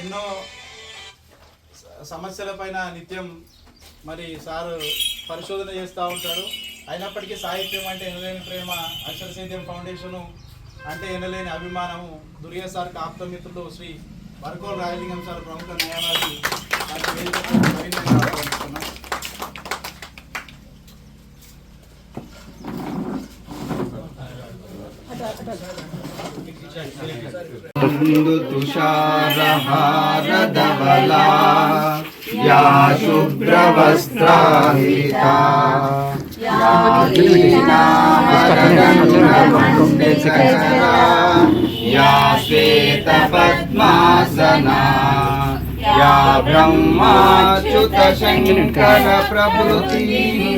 ఎన్నో సమస్యల సమస్యలపైన నిత్యం మరి సారు పరిశోధన చేస్తూ ఉంటాడు అయినప్పటికీ సాహిత్యం అంటే ఎనలేని ప్రేమ అక్షర సేద్యం ఫౌండేషను అంటే ఎనలేని అభిమానము. దుర్గా సార్ ఆప్తమిత్రుడు శ్రీ వరకోల్ రాయలింగం సార్ ప్రముఖ న్యాయవాది. వారి तुषारहारदबला या शुभ्रवस्त्राहिता। या लीनावरदण्डमण्डितकरा या श्वेतपद्मासना या ब्रह्माच्युतशङ्करप्रभृतिः।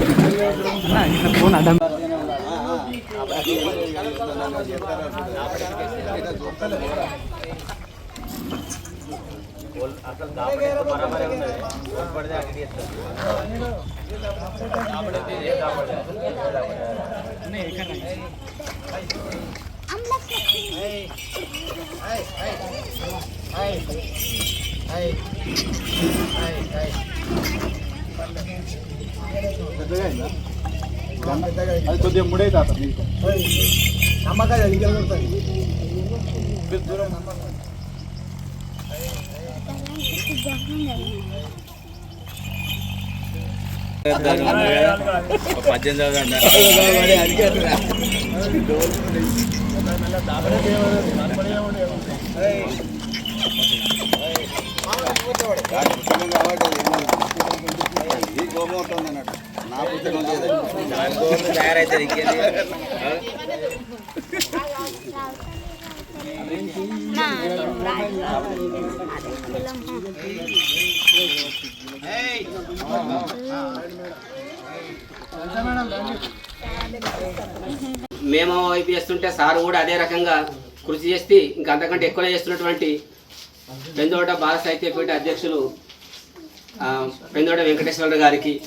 శుభాకారతనొప్పు నిన్ను మదిగానక నిన్నడు గల్గుతారని ఉన్నది కదా అది కొద్దిగా ముడే తాత మీకు ఈ గోమూత్రం అన్నట్టు నా పుస్తకం లేదు మేము వైపు చేస్తుంటే సార్ కూడా అదే రకంగా కృషి చేస్తే ఇంకా అంతకంటే ఎక్కువ చేస్తున్నటువంటి పెందోట బాల సాహిత్యపీఠ అధ్యక్షులు పెందోట వెంకటేశ్వర గారికి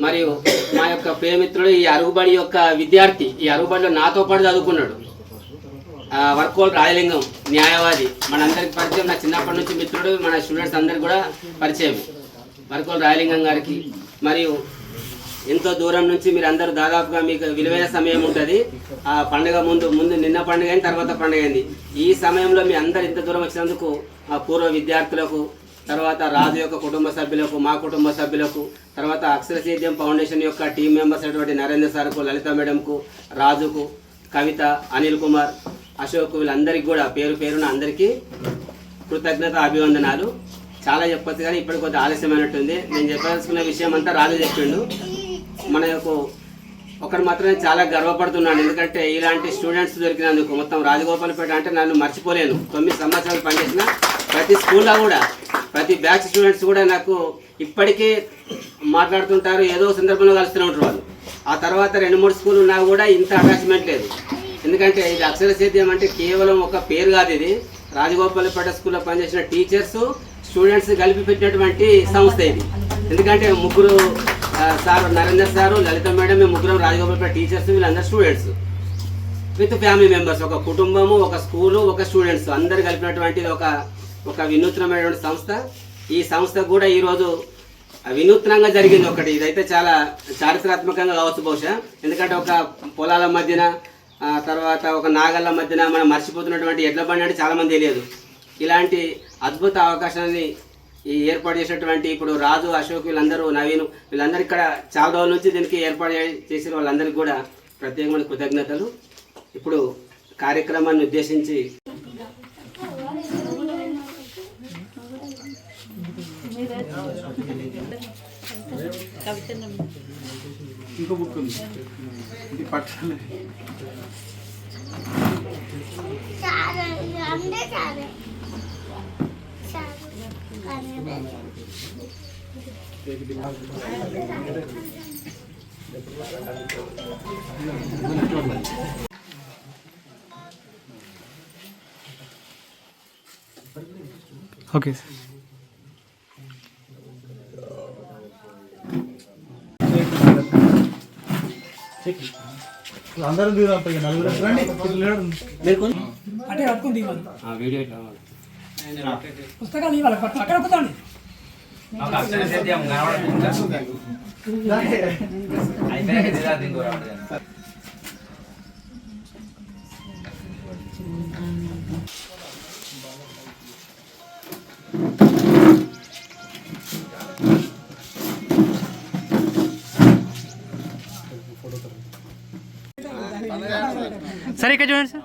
మరియు మా యొక్క ప్రియమిత్రుడు ఈ అరుగుబడి యొక్క విద్యార్థి ఈ అరుగుబడిలో నాతో పాటు చదువుకున్నాడు. ఆ, వర్కోల్ రాయలింగం న్యాయవాది. మనందరికి పరిచయం నా చిన్నప్పటి నుంచి మిత్రుడు మన స్టూడెంట్స్ అందరికి కూడా పరిచయం. వర్కోల్ రాయలింగం గారికి మరియు ఎంతో దూరం నుంచి మీరు అందరూ దాదాపుగా మీకు విలువైన సమయం ఉంటుంది. ఆ పండుగ ముందు ముందు నిన్న పండుగ అయింది తర్వాత పండుగ అయింది. ఈ సమయంలో మీ అందరు ఇంత దూరం వచ్చినందుకు ఆ పూర్వ విద్యార్థులకు తర్వాత రాజు యొక్క కుటుంబ సభ్యులకు మా కుటుంబ సభ్యులకు తర్వాత అక్షర సేద్యం ఫౌండేషన్ యొక్క టీం మెంబర్స్ అయినటువంటి నరేంద్ర సార్కు లలిత మేడంకు రాజుకు కవిత అనిల్ కుమార్ అశోక్ వీళ్ళందరికీ కూడా పేరు పేరున అందరికీ కృతజ్ఞత అభివందనాలు. చాలా చెప్పొచ్చు కానీ ఇప్పటి కొద్దిగా ఆలస్యమైనట్టుంది. నేను చెప్పాల్సుకున్న విషయం అంతా రాజు చెప్పిండు. మన యొక్క ఒకటి మాత్రమే చాలా గర్వపడుతున్నాను ఎందుకంటే ఇలాంటి స్టూడెంట్స్ దొరికినందుకు మొత్తం రాజగోపాలపేట అంటే నన్ను మర్చిపోలేను. తొమ్మిది సంవత్సరాలు పనిచేసిన ప్రతి స్కూల్లో కూడా ప్రతి బ్యాచ్ స్టూడెంట్స్ కూడా నాకు ఇప్పటికీ మాట్లాడుతుంటారు ఏదో సందర్భంలో కలుస్తూనే ఉంటారు వాళ్ళు. ఆ తర్వాత రెండు మూడు స్కూల్ ఉన్నా కూడా ఇంత అటాచ్మెంట్ లేదు. ఎందుకంటే ఇది అక్షర సేద్యం అంటే కేవలం ఒక పేరు కాదు ఇది. రాజగోపాలపేట స్కూల్లో పనిచేసిన టీచర్స్ స్టూడెంట్స్ కలిపి పెట్టినటువంటి సంస్థ ఇది. ఎందుకంటే ముగ్గురు sir Narender sir Lalitha madam మేము ముగ్గురం రాజగోపాలపేట టీచర్స్ వీళ్ళందరూ స్టూడెంట్స్. విత్ ఫ్యామిలీ మెంబర్స్ ఒక కుటుంబము ఒక స్కూలు ఒక స్టూడెంట్స్ అందరు కలిపినటువంటిది ఒక ఒక వినూత్నమైనటువంటి సంస్థ. ఈ సంస్థ కూడా ఈరోజు వినూత్నంగా జరిగింది ఒకటి. ఇదైతే చాలా చారిత్రాత్మకంగా కావచ్చు బహుశా. ఎందుకంటే ఒక పొలాల మధ్యన తర్వాత ఒక నాగళ్ళ మధ్యన మనం మర్చిపోతున్నటువంటి ఎడ్ల బండి అంటే చాలామంది తెలియదు. ఇలాంటి అద్భుత అవకాశాన్ని ఈ ఏర్పాటు చేసినటువంటి ఇప్పుడు రాజు అశోక్ వీళ్ళందరూ నవీన్ వీళ్ళందరూ ఇక్కడ చాలా రోజుల నుంచి దీనికి ఏర్పాటు చేసిన వాళ్ళందరికీ కూడా ప్రత్యేకమైన కృతజ్ఞతలు. ఇప్పుడు కార్యక్రమాన్ని ఉద్దేశించి ఇంకో బుక్ ఉంది ఇది పట్టాలి చాలు అందే చాలు చాలు అదే ఓకే సార్ అందరూ దూరం పోయి నలుగురు రండి ఇట్లా లేడు. అంటే కట్టుకుని దిగాలి ఆ వీడియో ఇట్లా పుస్తకాలు ఇవ్వాలి పక్కన కూర్చోండి సార్ ఇక్కడ చూడండి సార్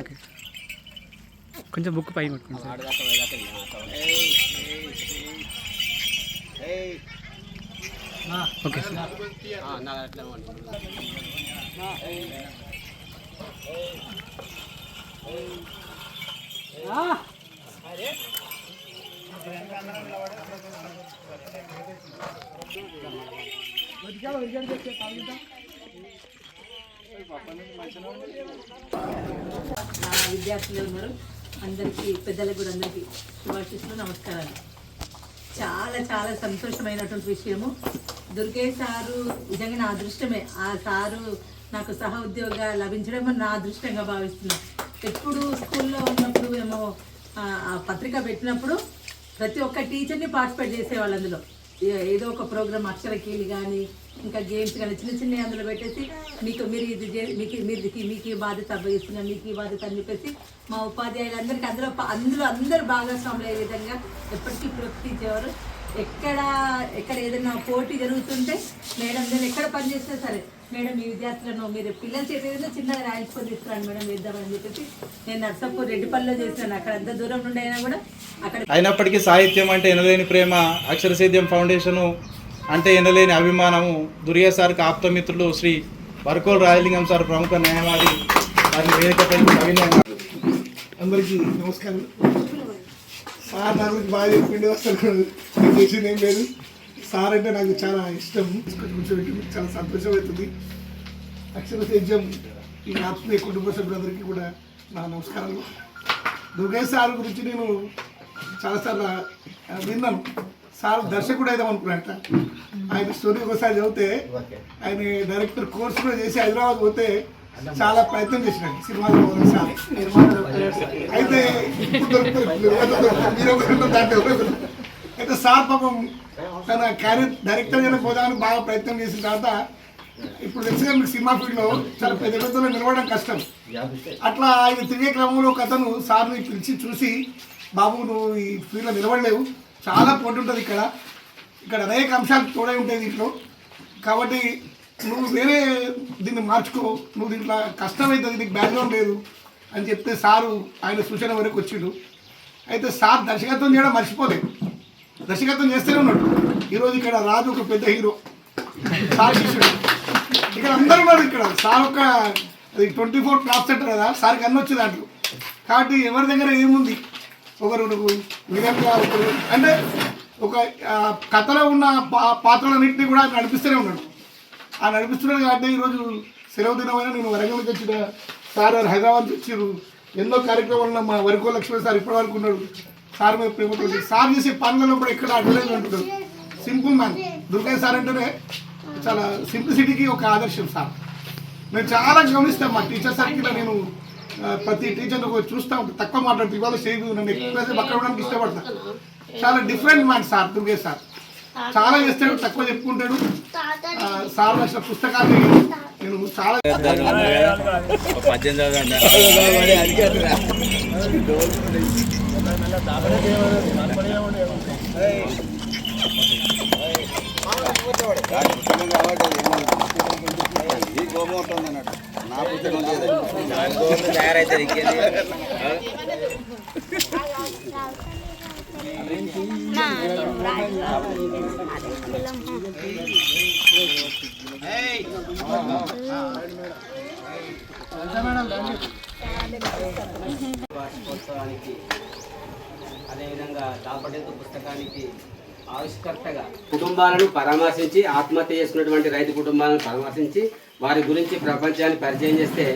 ఓకే కొంచెం బుక్ పైన కొట్టుకోండి సార్ ఓకే. సార్ నా విద్యార్థులు అందరికీ పెద్దలకు కూడా అందరికీ శుభాశిస్తులు నమస్కారాలు. చాలా చాలా సంతోషమైనటువంటి విషయము. దుర్గే సారు నిజంగా నా అదృష్టమే. ఆ సారు నాకు సహ ఉద్యోగ లభించడం నా అదృష్టంగా భావిస్తున్నాను ఎప్పుడు స్కూల్లో ఉన్నప్పుడు ఏమో ఆ, పత్రిక పెట్టినప్పుడు ప్రతి ఒక్క టీచర్ని పార్టిసిపేట్ చేసేవాళ్ళు అందులో. ఏదో ఒక ప్రోగ్రామ్ అక్షరకీలు కానీ ఇంకా గేమ్స్ కానీ చిన్న చిన్న అందులో పెట్టేసి మీకు మీరు ఇది చే- మీకు మీరు మీకు ఈ బాధ్యత అభ్యస్తున్నాం మీకు ఈ బాధ్యత అని చెప్పేసి మా ఉపాధ్యాయులందరికీ అందులో అందరూ అందరూ భాగస్వాములు అయ్యే విధంగా ఎప్పటికీ ప్రవర్తించేవారు ఎక్కడ ఎక్కడ ఏదైనా పోటీ జరుగుతుంటే మేడం నేను ఎక్కడ పని చేస్తే సరే మేడం ఈ విద్యార్థులను మీరు పిల్లల చేతి ఏదైనా చిన్నగా రాయించుకొని తీసుకురండి మేడం వేద్దామని చెప్పేసి నేను నర్సపూర్ రెడ్డిపల్లిలో చేశాను అక్కడ ఎంత దూరం నుండి అయినా కూడా అక్కడ అయినప్పటికీ సాహిత్యం అంటే ఎనలేని ప్రేమ అక్షర సేద్యం ఫౌండేషను అంటే ఎనలేని అభిమానము. దుర్గా సార్కి ఆప్తమిత్రులు శ్రీ వరకోల్ రాయలింగం సార్ ప్రముఖ న్యాయవాది వారిని వేదికపై సవినయంగా అందరికీ నమస్కారం. సార్ నా గురించి బాగా చెప్పిండు అసలు నేను చేసింది ఏం లేదు. సార్ అంటే నాకు చాలా ఇష్టం. కూర్చోబెట్టి చాలా సంతోషం అవుతుంది. అక్షర సేద్యం ఈ ఆత్మీయ కుటుంబ సభ్యులందరికీ కూడా నా నమస్కారాలు. దుర్గయ్య సార్ గురించి నేను చాలాసార్లు విన్నాను. సార్ దర్శకుడు అయిదాం అనుకున్నట్ట ఆయన స్టోరీ ఒకసారి చదివితే ఆయన డైరెక్టర్ కోర్స్ కూడా చేసి హైదరాబాద్ పోతే చాలా ప్రయత్నం చేసినాడు. సినిమాలు అయితే మీరు దాంట్లో అయితే సార్ పాపం తన క్యారియర్ డైరెక్టర్ పోదామని బాగా ప్రయత్నం చేసిన తర్వాత ఇప్పుడు తెలుసుగా మీకు సినిమా ఫీల్డ్లో చాలా పెద్ద పెద్దలో నిలవడం కష్టం. అట్లా ఆయన తిరిగే క్రమంలో ఒక అతను సార్ని పిలిచి చూసి బాబు నువ్వు ఈ ఫీల్డ్లో నిలబడలేవు. చాలా పోటీ ఉంటుంది ఇక్కడ. ఇక్కడ అనేక అంశాలు తోడై ఉంటాయి దీంట్లో. కాబట్టి నువ్వు వేరే దీన్ని మార్చుకో నువ్వు దీంట్లో కష్టమవుతుంది నీకు బ్యాక్గ్రౌండ్ లేదు అని చెప్తే సారు ఆయన సూచన వరకు వచ్చిండు. అయితే సార్ దర్శకత్వం చేయడం మర్చిపోలేదు దర్శకత్వం చేస్తూనే ఉన్నాడు. ఈరోజు ఇక్కడ రాజు ఒక పెద్ద హీరో. సార్ శిష్యుడు. ఇక్కడ అందరూ ఉన్నారు ఇక్కడ. సార్ ఒక అది ట్వంటీ ఫోర్ క్లాస్ సెంటర్ కదా సార్కి అన్నీ వచ్చే దాంట్లో. కాబట్టి ఎవరి దగ్గర ఏముంది? ఒకరు నువ్వు విధంగా ఒకరు అంటే ఒక కథలో ఉన్న పా పాత్రలన్నింటినీ కూడా నడిపిస్తూనే ఉన్నాడు. ఆ నడిపిస్తున్నాడు కాబట్టి ఈరోజు సెలవు దినమైనా నేను వరంగల్కి వచ్చిన సార్ హైదరాబాద్ వచ్చారు. ఎన్నో కార్యక్రమాల్లో మా వరకో లక్ష్మణ్ సార్ ఇప్పటి వరకు ఉన్నాడు సార్ మీద ప్రేమతో సార్ చేసే పనులలో కూడా ఎక్కడ అడ్డలేదు అంటున్నారు. Simple man. దుర్గయ్య సార్ అంటేనే చాలా సింప్లిసిటీకి ఒక ఆదర్శం సార్. నేను చాలా గమనిస్తాను మా టీచర్ సర్కిల్లో నేను ప్రతి టీచర్ చూస్తా ఉంటాను తక్కువ మాట్లాడుతూ. ఇవాళ చేయదు నన్ను ఎక్కువ అక్కడ ఉండడానికి ఇష్టపడతా. చాలా different man sir Durge sir. చాలా చేస్తాడు తక్కువ చెప్పుకుంటాడు. సార్ రాసిన పుస్తకాలు నేను చాలా నా పుస్తకం లేదు వార్షికోత్సవానికి అదేవిధంగా దాపడేతు పుస్తకానికి ఆవిష్కర్తగా కుటుంబాలను పరామర్శించి ఆత్మహత్య చేసుకున్నటువంటి రైతు కుటుంబాలను పరామర్శించి వారి గురించి ప్రపంచాన్ని పరిచయం చేస్తే